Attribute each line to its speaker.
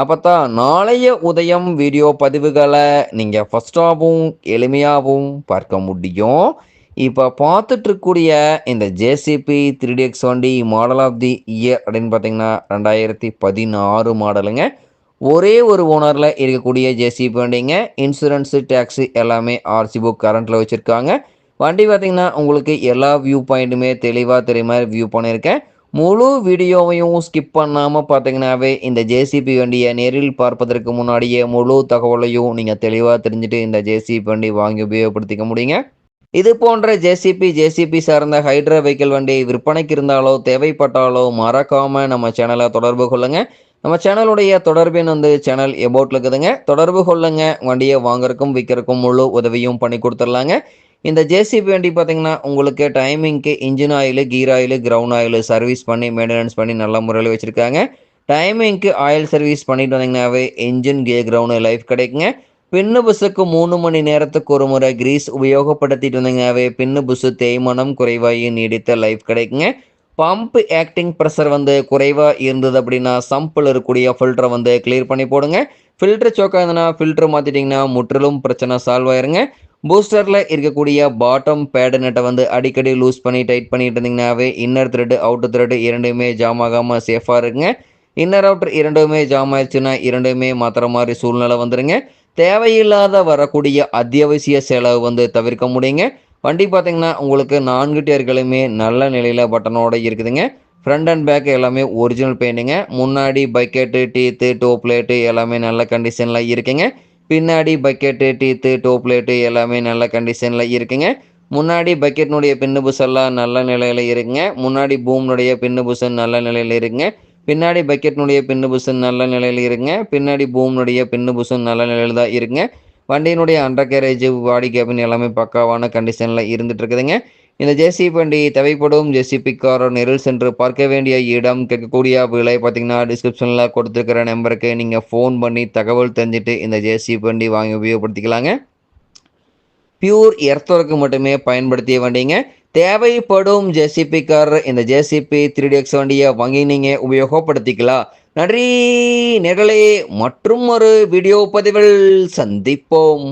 Speaker 1: அப்போத்தான் நாளைய உதயம் வீடியோ பதிவுகளை நீங்கள் ஃபஸ்ட்டாகவும் எளிமையாகவும் பார்க்க முடியும். இப்போ பார்த்துட்ருக்கூடிய இந்த ஜேசிபி த்ரீ டி எக்ஸ் வண்டி மாடல் ஆஃப் தி இயர் அப்படின்னு பார்த்தீங்கன்னா ரெண்டாயிரத்தி பதினாறு மாடலுங்க. ஒரே ஒரு ஓனரில் இருக்கக்கூடிய ஜேசிபி வண்டிங்க. இன்சூரன்ஸு டேக்ஸு எல்லாமே ஆர்சி புக் கரண்ட்டில் வச்சுருக்காங்க. வண்டி பார்த்திங்கன்னா உங்களுக்கு எல்லா வியூ பாயிண்ட்டுமே தெளிவாக தெரியுற வியூ பண்ணியிருக்கேன். முழு வீடியோவையும் ஸ்கிப் பண்ணாமல் பார்த்தீங்கன்னாவே இந்த ஜேசிபி வண்டியை நேரில் பார்ப்பதற்கு முன்னாடியே முழு தகவலையும் நீங்கள் தெளிவாக தெரிஞ்சுட்டு இந்த ஜேசிபி வண்டி வாங்கி உபயோகப்படுத்திக்க முடியுங்க. இது போன்ற ஜேசிபி ஜேசிபி சார்ந்த ஹைட்ரா வெஹிக்கிள் வண்டி விற்பனைக்கு இருந்தாலோ தேவைப்பட்டாலோ மறக்காமல் நம்ம சேனலை தொடர்பு கொள்ளுங்கள் நம்ம சேனலுடைய தொடர்பின் வந்து சேனல் எபோட்டில் இருக்குதுங்க. தொடர்பு கொள்ளுங்க. வண்டியை வாங்குறக்கும் விற்கிறக்கும் முழு உதவியும் பண்ணி கொடுத்துர்லாங்க இந்த ஜேசிபி வண்டி பார்த்தீங்கன்னா உங்களுக்கு டைமிங்க்கு engine oil gear oil ground oil service பண்ணி மெயின்டெனன்ஸ் பண்ணி நல்ல முறையில் வச்சுருக்காங்க. டைமிங்க்கு ஆயில் சர்வீஸ் பண்ணிட்டு வந்தீங்கன்னாவே இன்ஜின் கே கிரவுண்டு லைஃப் கிடைக்குங்க. பின்னு புஸ்ஸுக்கு மூணு மணி நேரத்துக்கு ஒரு முறை கிரீஸ் உபயோகப்படுத்திட்டு வந்தீங்கன்னாவே பின்னு புஸ்ஸு தேய்மானம் குறைவாகி நீடித்த லைஃப் கிடைக்குங்க. பம்ப் ஆக்டிங் ப்ரெஷர் வந்து குறைவாக இருந்தது அப்படின்னா சம்பில் இருக்கக்கூடிய ஃபில்டரை வந்து கிளியர் பண்ணி போடுங்க. ஃபில்டர் சோக்காக இருந்ததுன்னா ஃபில்டர் மாற்றிட்டிங்கன்னா முற்றிலும் பிரச்சனை சால்வ் ஆயிருங்க. பூஸ்டரில் இருக்கக்கூடிய பாட்டம் பேடனட்டை நெட்டை வந்து அடிக்கடி லூஸ் பண்ணி டைட் பண்ணிட்டு இருந்தீங்கன்னாவே இன்னர் த்ரெட்டு அவுட்டர் த்ரெட்டு இரண்டுமே ஜாம் ஆகாமல் சேஃபாக இருக்குங்க இன்னர் அவுட்டர் இரண்டுமே ஜாம் ஆயிடுச்சுன்னா இரண்டுமே மாத்திர மாதிரி சூழ்நிலை வந்துடுங்க தேவையில்லாத வரக்கூடிய அத்தியாவசிய செலவு வந்து தவிர்க்க முடியுங்க. வண்டி பார்த்தீங்கன்னா உங்களுக்கு நான்கு டயர்களுமே நல்ல நிலையில் பட்டனோட இருக்குதுங்க. ஃப்ரண்ட் அண்ட் பேக் எல்லாமே ஒரிஜினல் பெயிண்ட்டுங்க முன்னாடி பக்கெட்டு டீத்து டோ பிளேட்டு எல்லாமே நல்ல கண்டிஷனில் இருக்குங்க. பின்னாடி பக்கெட்டு டீத்து டோப்லேட்டு எல்லாமே நல்ல கண்டிஷனில் இருக்குங்க. முன்னாடி பக்கெட்னுடைய பின்னு புஷெல்லாம் நல்ல நிலையில் இருக்குங்க. முன்னாடி பூம்னுடைய பின்னு புஷன் நல்ல நிலையில் இருக்குங்க. பின்னாடி பக்கெட்னுடைய பின்னு புஷன் நல்ல நிலையில் இருக்குங்க. பின்னாடி பூம்னுடைய பின்னு புஷன் நல்ல நிலையில் தான் இருக்குங்க. வண்டியினுடைய அண்டர் கேரேஜ் பாடி கேபின் எல்லாமே பக்காவான கண்டிஷனில் இருந்துகிட்டு இருக்குதுங்க. இந்த ஜேசி வண்டி தேவைப்படும் ஜேசிபி கார் சென்று பார்க்க வேண்டிய இடம் கேட்கக்கூடிய விலை பார்த்தீங்கன்னா டிஸ்கிரிப்ஷனில் கொடுத்துருக்கிற நம்பருக்கு நீங்கள் ஃபோன் பண்ணி தகவல் தெரிஞ்சுட்டு இந்த ஜேசி வண்டி வாங்கி உபயோகப்படுத்திக்கலாங்க. பியூர் எர்த்தோருக்கு மட்டுமே பயன்படுத்திய வண்டிங்க. தேவைப்படும் ஜேசிபி கார் இந்த ஜேசிபி த்ரீ டிஎக்ஸ் வண்டியை வாங்கி நீங்கள் உபயோகப்படுத்திக்கலாம். நன்றி நேர்களே மற்றும் ஒரு வீடியோ பதிவில் சந்திப்போம்.